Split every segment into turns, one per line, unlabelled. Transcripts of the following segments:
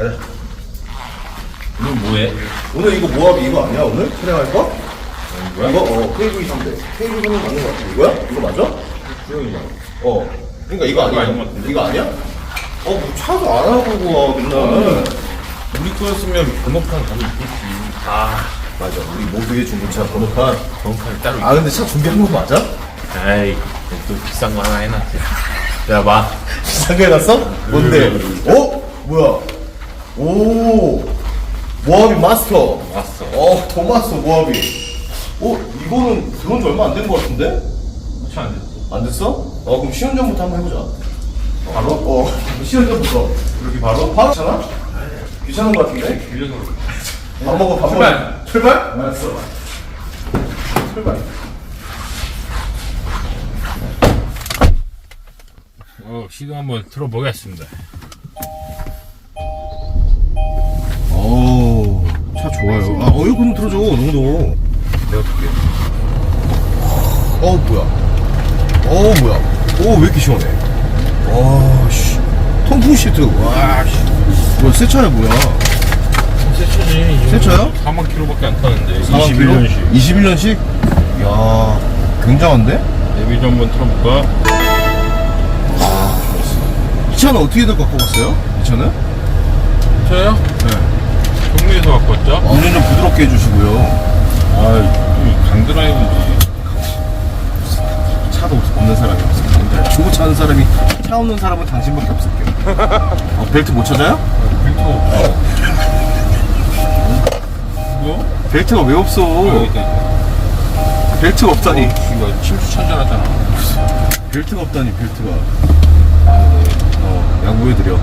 가자.
오늘 뭐해?
오늘 이거 모합이 이거 아니야 오늘 촬영할 거?
뭐야?
이거 어 KV 3대. KV 3대 맞는 거 같아. 이거야? 이거 맞아?
주영이랑.
어. 그러니까 이거 아니야?
아닌 것 같은데?
이거 아니야? 어, 뭐 차도 안 하고 와 맨날.
우리 거였으면 번호판 가면 있겠지.
아 맞아. 우리 모두의 중고차 번호판.
번호판이 따로
아 근데 차 준비한 거 맞아?
아이, 또 비싼 거 하나 해놨지. 야, 봐.
비싸게 해놨어? 뭔데? 어? 뭐야? 오 모하비 마스터.
왔어.
어 도마스터 모하비. 어 이거는 들어온 지 얼마 안된거 같은데?
차안 됐어.
안 됐어? 어 그럼 시운전부터 한번 해보자. 바로? 어 시운전부터.
이렇게 바로?
바로 괜찮아? 귀찮은 거 같은데?
빌려서
밥 먹어 밥
출발.
먹어. 출발? 알았어. 출발.
어, 시동 한번 틀어보겠습니다.
차 좋아요. 아, 어, 이거 좀 들어줘, 농도.
내가 볼게.
어, 뭐야. 어, 뭐야. 오, 왜 이렇게 시원해. 와, 씨. 통풍 시트, 와, 씨. 뭐야, 새 차야, 뭐야.
새 차지.
새 차야?
4만 킬로밖에 안 타는데.
21년식. 21년식? 이야, 굉장한데?
내비도 한번 틀어볼까?
이 차는 어떻게들 갖고 갔어요? 이 차는?
저요?
네.
경리에서 갖고 왔죠?
운전 좀 부드럽게 해주시고요.
아, 이 강드라이브지.
차도 없는 사람이 없어. 중고차 하는 사람이, 차 없는 사람은 당신밖에 없을게요. 어, 벨트 못 찾아요?
필터 없어. 이거?
벨트가 왜 없어?
여기 있다.
벨트가 없다니.
이거 침수 천전하잖아.
벨트가 없다니 벨트가 어 양보해드려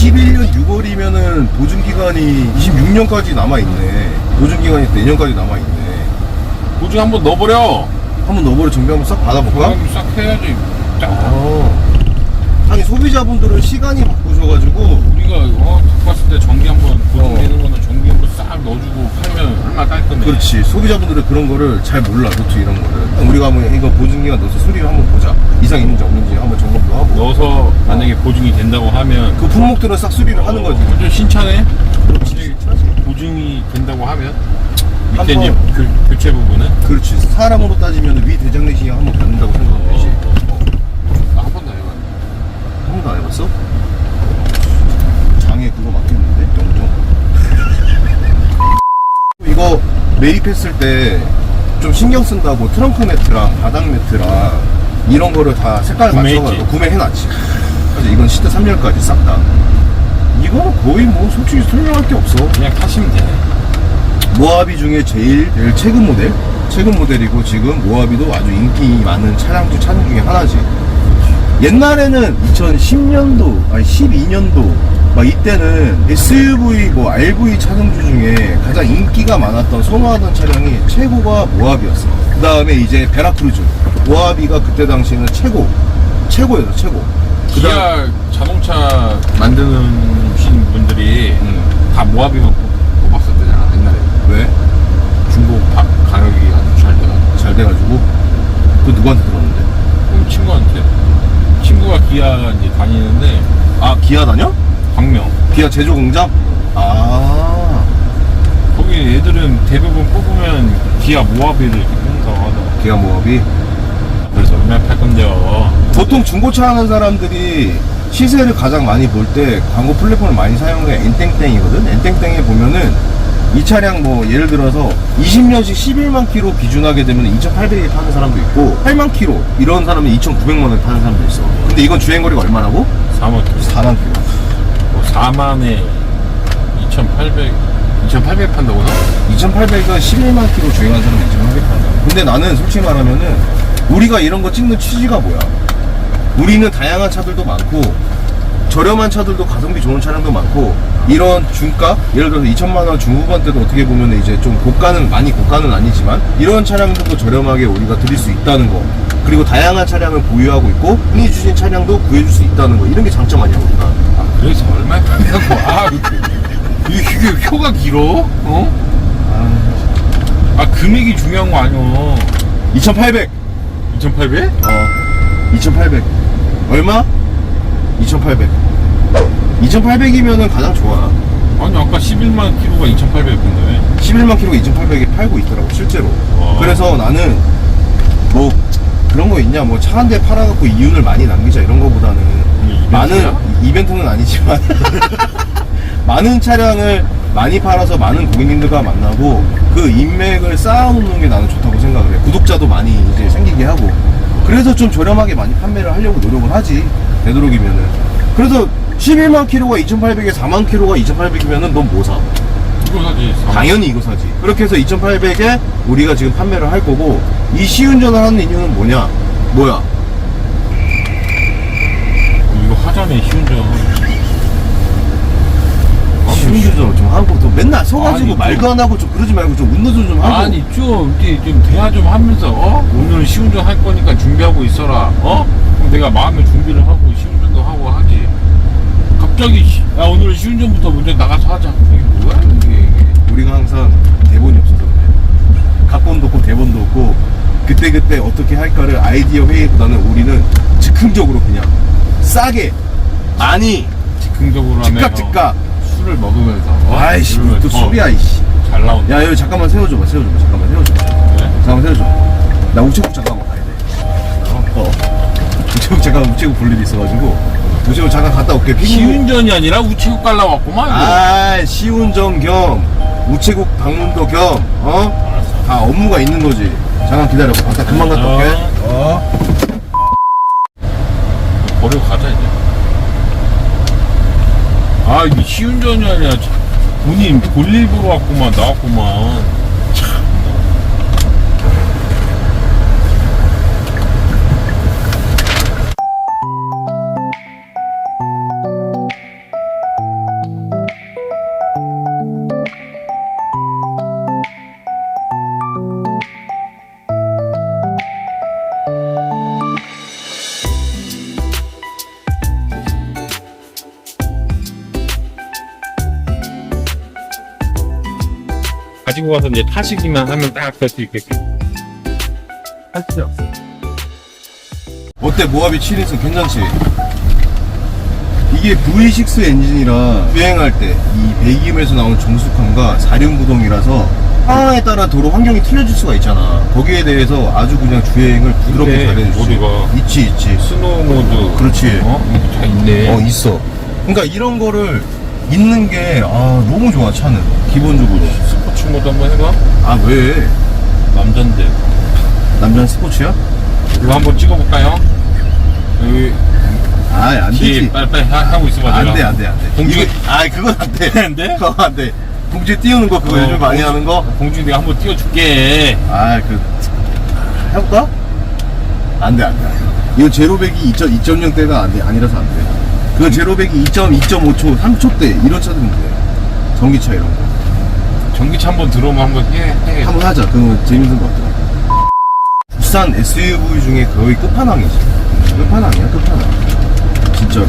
21년 6월이면은 보증기간이 26년까지 남아있네 보증기간이 내년까지 남아있네
보증 한번 넣어버려.
한번 너버려 정비 한번 싹 받아볼까?
싹 해야지. 딱.
어. 아니 소비자분들은 시간이 바꾸셔가지고
우리가 어, 왔을 때 전기 한번 보증 내는 거는 전기 한번 싹 넣어주고 팔면 얼마나 깔끔해.
그렇지. 소비자분들은 그런 거를 잘 몰라 노트 이런 거를. 우리가 한번 이거 보증기간 넣어서 수리를 한번 보자. 이상 있는지 없는지 한번 점검도 하고.
넣어서 만약에 보증이 된다고 하면
그 품목들은 싹 수리를 하는 거지.
완전 신차네.
그렇지.
보증이 된다고 하면 밑에 이제 교, 교체 부분은?
그렇지. 사람으로 따지면 위 대장 내시경 한번 받는다고
더 해봐.
한 번도 안 해봤어? 장에 그거 막혔는데 영종 이거 매입했을 때 좀 신경 쓴다고 트렁크 매트랑 바닥 매트랑 이런 거를 다 색깔
구매했지.
맞춰가지고 구매해놨지 그래서 이건 시트 3열까지 싹다 이거는 거의 뭐 솔직히 설명할 게 없어
그냥 타시면 돼.
모하비 중에 제일, 제일 최근 모델? 최근 모델이고 지금 모하비도 아주 인기 많은 차량 중 차량 중에 하나지. 옛날에는 2010년도, 아니 12년도 막 이때는 SUV, 뭐 RV 차종주 중에 가장 인기가 많았던 선호하던 차량이 최고가 모하비였어. 그 다음에 이제 베라크루즈. 모하비가 그때 당시에는 최고, 최고였어 최고.
기아 자동차 만드는 신 분들이 다 모하비만 뽑- 뽑았었대잖아 옛날에
왜?
중고 가, 가격이 아주 잘 돼가지고
잘 돼가지고. 그 누구한테
친구한테 친구가 기아 이제 다니는데.
아, 기아 다녀?
광명.
기아 제조 공장? 아.
거기 애들은 대부분 뽑으면 기아 모하비를 이렇게 뽑는다고 하더라고.
기아 모업이
그래서 얼마나 팔 건데요.
보통 중고차 하는 사람들이 시세를 가장 많이 볼 때 광고 플랫폼을 많이 사용해. 엔땡땡이거든? 엔땡땡에 보면은 이 차량 뭐 예를 들어서 20년씩 11만 킬로 기준하게 되면 2,800에 파는 사람도 있고 8만 킬로 이런 사람은 2,900만 원에 파는 사람도 있어 근데 이건 주행 거리가 얼마라고?
4만 킬로
4만 킬로
뭐 4만에 2,800 2,800 판다고 나?
2,800은 11만 킬로 주행한 사람이 2,800 판다. 근데 나는 솔직히 말하면은 우리가 이런 거 찍는 취지가 뭐야? 우리는 다양한 차들도 많고 저렴한 차들도 가성비 좋은 차량도 많고 이런 중가 예를 들어서 2천만 원 중후반대도 어떻게 보면 이제 좀 고가는 많이 고가는 아니지만 이런 차량들도 저렴하게 우리가 드릴 수 있다는 거 그리고 다양한 차량을 보유하고 있고 흔히 주신 차량도 구해줄 수 있다는 거 이런 게 장점 아니야 우리가
아, 그래서 얼마에 판다고 아 이게, 이게 표가 길어? 어? 아 금액이 중요한 거 아니야
2,800
2,800?
어, 2,800. 얼마? 2,800. 2,800이면은 가장 좋아.
아니 아까 11만 킬로가 2,800인데
11만 킬로 2,800에 팔고 있더라고 실제로.
와.
그래서 나는 뭐 그런 거 있냐 뭐 차 한 대 팔아갖고 이윤을 많이 남기자 이런 거보다는
이벤트야?
많은 이벤트는 아니지만 많은 차량을 많이 팔아서 많은 고객님들과 만나고 그 인맥을 쌓아놓는 게 나는 좋다고 생각을 해. 구독자도 많이 이제 생기게 하고 그래서 좀 저렴하게 많이 판매를 하려고 노력을 하지 되도록이면은 그래서 11만 킬로가 2,800에 4만 킬로가 2,800이면은 넌 뭐 사?
이거 사지
당연히 이거 사지. 그렇게 해서 2,800에 우리가 지금 판매를 할 거고 이 시운전을 하는 이유는 뭐냐? 뭐야?
어, 이거 하자네 시운전
시운전을 좀 하고 또 맨날 서가지고
아니,
말도
좀-
안 하고 좀 그러지 말고 좀 운동도 좀 하고.
아니 좀 이렇게 좀 대화 좀 하면서 어? 오늘 시운전 할 거니까 준비하고 있어라 어? 내가 마음의 준비를 하고 시운전도 하고 하지 갑자기 시- 야 오늘 시운전부터 먼저 나가서 하자 이게 뭐야 이게, 이게.
우리가 항상 대본이 없어서 그래. 각본도 없고 대본도 없고 그때 그때 어떻게 할까를 아이디어 회의보다는 우리는 즉흥적으로 그냥 싸게 많이
즉흥적으로
즉각 즉각.
술을 먹으면서 어?
아이씨
또더
술이야 이씨.
잘 나온다
야 여기 잠깐만 세워줘봐 세워줘봐 잠깐만 세워줘봐.
네?
잠깐만 세워줘. 나 우체국 잠깐 가야 돼. 어, 어. 우체국 잠깐 우체국 볼 일이 있어가지고 우체국 잠깐 갔다 올게.
시운전이 아니라 우체국 갈라 왔구만.
아 시운전 겸 우체국 방문도 겸 어?
알았어
다 업무가 있는 거지. 잠깐 기다려봐. 아까 금방 갔다 올게. 어.
버리고 가자 이제 아 이게 시운전이 아니라 참, 본인 볼일 보러 왔구만 나왔구만 가지고 가서 이제 타시기만 하면 딱 될 수 있게끔 하시죠
어때 모하비 7인승 괜찮지? 이게 V6 엔진이라 주행할 때 이 배기음에서 나오는 정숙함과 사륜 구동이라서 상황에 따라 도로 환경이 틀려질 수가 있잖아. 거기에 대해서 아주 그냥 주행을 부드럽게
근데
잘해주지. 있지 있지.
스노우 모드
그렇지.
어? 이거 다 있네
어 있어. 그러니까 이런 거를 있는 게 아 너무 좋아 차는 기본적으로.
모드 한번 해봐
아 왜?
남잔데
남자는 스포츠야?
이거 한번 찍어볼까요? 여기
아안 되지.
뒤에 빨리빨리 하- 하고 있어봐
안
내가.
돼, 안 돼, 안 돼.
공주-
이거, 아, 그건 안 돼.
안 돼?
그거 안 돼. 공주에 띄우는 거, 그거
어,
요즘 많이
공주-
하는 거?
공주 내가 한번 띄워줄게
아, 그, 해볼까? 안 돼, 안 돼. 이거 제로백이 2.0 대가 안 돼, 아니라서 안 돼. 그건 제로백이 2.2.5초, 3초 대, 이런 차들은 돼. 전기차 이런 거.
전기차 한번 들어오면 한번 해, 해.
한번 하자. 그거 재밌는 거 같더라. 국산 SUV 중에 거의 끝판왕이지. 끝판왕이야, 끝판왕. 진짜로.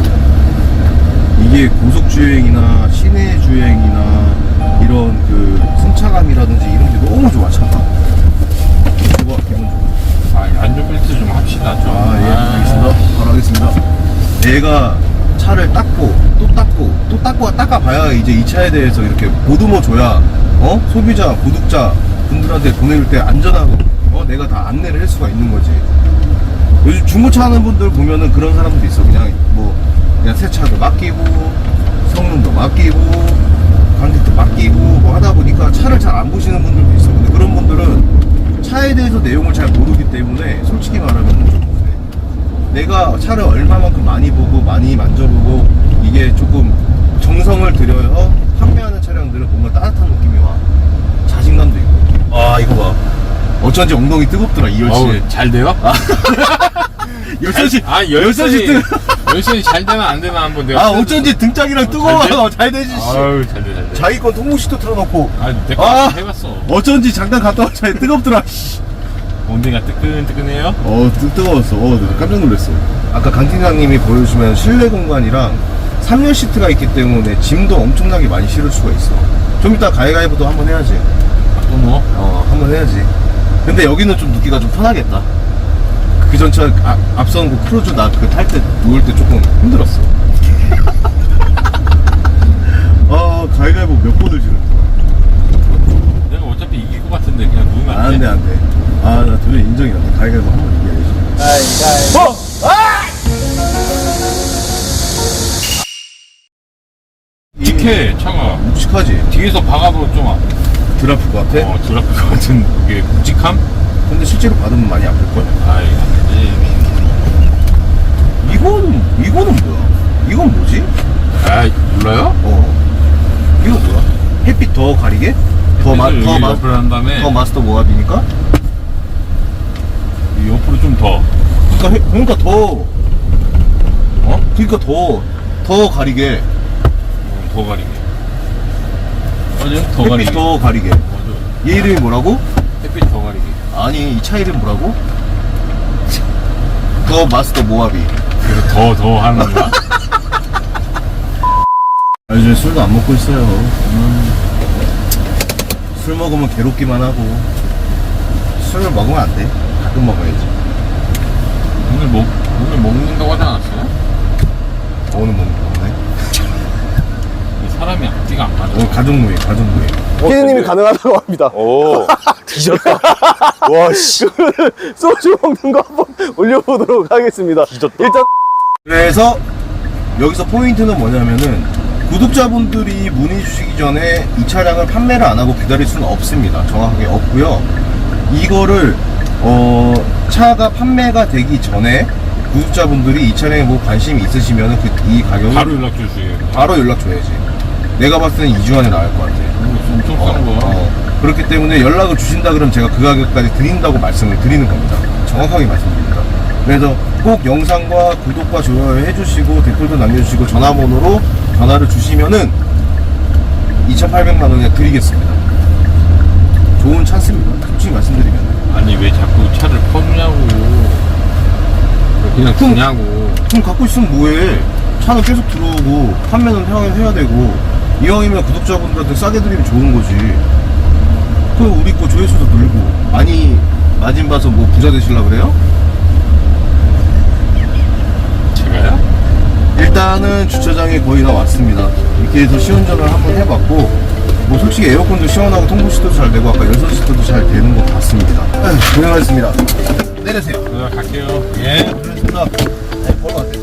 이게 고속주행이나 시내 주행이나 이런 그 승차감이라든지 이런 게 너무 좋아, 차가. 좋아, 기본적으로.
아, 안전벨트 좀 합시다 좀.
아, 예, 알겠습니다. 바로 하겠습니다. 내가 차를 닦고, 또 닦고, 또 닦고, 닦아봐야 이제 이 차에 대해서 이렇게 보듬어 줘야, 어? 소비자, 구독자 분들한테 보낼 때 안전하고, 어? 내가 다 안내를 할 수가 있는 거지. 요즘 중고차 하는 분들 보면은 그런 사람들도 있어. 그냥 뭐, 그냥 세차도 맡기고, 성능도 맡기고, 관객도 맡기고, 뭐 하다 보니까 차를 잘 안 보시는 분들도 있어. 근데 그런 분들은 차에 대해서 내용을 잘 모르기 때문에 솔직히 말하면 좀. 내가 차를 얼마만큼 많이 보고 이게 조금 정성을 들여서 판매하는 차량들은 뭔가 따뜻한 느낌이 와 자신감도 있고 아 이거 봐 어쩐지 엉덩이 뜨겁더라 이 열쇠
어우, 잘 돼요?
열쇠
아,
열쇠지
열쇠, 열쇠 잘 되나 안 되나 한번 내가.
아 어쩐지 등짝이랑
어,
뜨거워 잘 되지 씨
아유, 잘 돼, 잘 돼.
자기 건 통보시도 틀어놓고
아, 내거
아.
해봤어.
어쩐지 잠깐 갔다 와잘 뜨겁더라 씨.
엉덩이가 뜨끈뜨끈해요?
어, 뜨, 뜨거웠어. 어, 나 깜짝 놀랐어. 아까 강 팀장님이 보여주시면 실내 공간이랑 3열 시트가 있기 때문에 짐도 엄청나게 많이 실을 수가 있어. 좀 이따 가위가위보도 한번 해야지.
또 뭐?
어, 한번 해야지. 근데 여기는 좀 눕기가 좀 편하겠다. 그 전차 아, 앞선 그 크루즈 나 그 탈 때 누울 때 조금 힘들었어. 아 가위가위보 몇 번을 지르는 내가
어차피 이길 것 같은데 그냥 누우면 안 안돼
안돼. 아나 도저히 인정이 안돼. 가위가위보 한번 이겨야지.
어! 아! 이- 익해 차가
묵직하지.
뒤에서 방압으로 좀 아-
드라프 것 같아?
어, 드라프 같은 그게 묵직함?
근데 실제로 받으면 많이 아플걸?
아이 안되지
이건, 이거는 뭐야? 이건 뭐지?
아이 몰라요?
어. 이거 뭐야? 햇빛 더 가리게? 더, 마, 더, 마,
옆으로 한 다음에
더 마스터 모압이니까?
이 옆으로 좀 더
그러니까, 해- 그러니까 더, 어? 그러니까 더, 더 가리게.
더 가리게 맞아요? 더 가리게
더 가리게.
맞아
얘 이름이 뭐라고?
햇빛 더 가리게
아니, 이 차 이름 뭐라고? 더 마스터 모압이.
그래서 더 더 하는 거야?
아, 요즘에 술도 안 먹고 있어요. 음. 술 먹으면 괴롭기만 하고. 술을 먹으면 안 돼. 가끔 먹어야지.
오늘 먹 오늘 먹는다고 하지 않았어요?
오늘 먹는 건데.
이 사람이 앞뒤 가안 맞아
오늘 가족모임, 가족모임.
피디님이 가능하다고 합니다.
오, 뒤졌다. 와, 씨.
소주 먹는 거 한번 올려보도록 하겠습니다. 일단
그래서 여기서 포인트는 뭐냐면은 구독자분들이 문의 주시기 전에 이 차량을 판매를 안 하고 기다릴 수는 없습니다. 정확하게 없고요. 이거를 어, 차가 판매가 되기 전에 구독자분들이 이 차량에 뭐 관심이 있으시면은 그, 이 가격을
바로 연락 주세요
바로 연락 줘야지. 내가 봤을 때는 2주 안에 나올 것 같아.
엄청 싼
어,
거.
어. 그렇기 때문에 연락을 주신다 그러면 제가 그 가격까지 드린다고 말씀을 드리는 겁니다. 정확하게 말씀드립니다. 그래서 꼭 영상과 구독과 좋아요 해주시고 댓글도 남겨주시고 전화번호로 전화를 주시면은 2,800만 원에 드리겠습니다. 좋은 찬스입니다. 솔직히 말씀드리면.
아니 왜 자꾸 차를 퍼주냐고. 왜 그냥 주냐고.
그럼 갖고 있으면 뭐해? 차는 계속 들어오고 판매는 해야, 해야 되고 이왕이면 구독자분들한테 싸게 드리면 좋은 거지. 그럼 우리 거 조회수도 늘고 많이 마진 봐서 뭐 부자 되실라 그래요?
제가요?
일단은 주차장에 거의 다 왔습니다. 이렇게 해서 시운전을 한번 해봤고 뭐 솔직히 에어컨도 시원하고 통풍시도 잘 되고 아까 열선시도도 잘 되는 것 같습니다. 에휴, 고생하셨습니다. 내리세요.
내가 갈게요.
예, 고생하셨습니다. 네, 걸어가세요.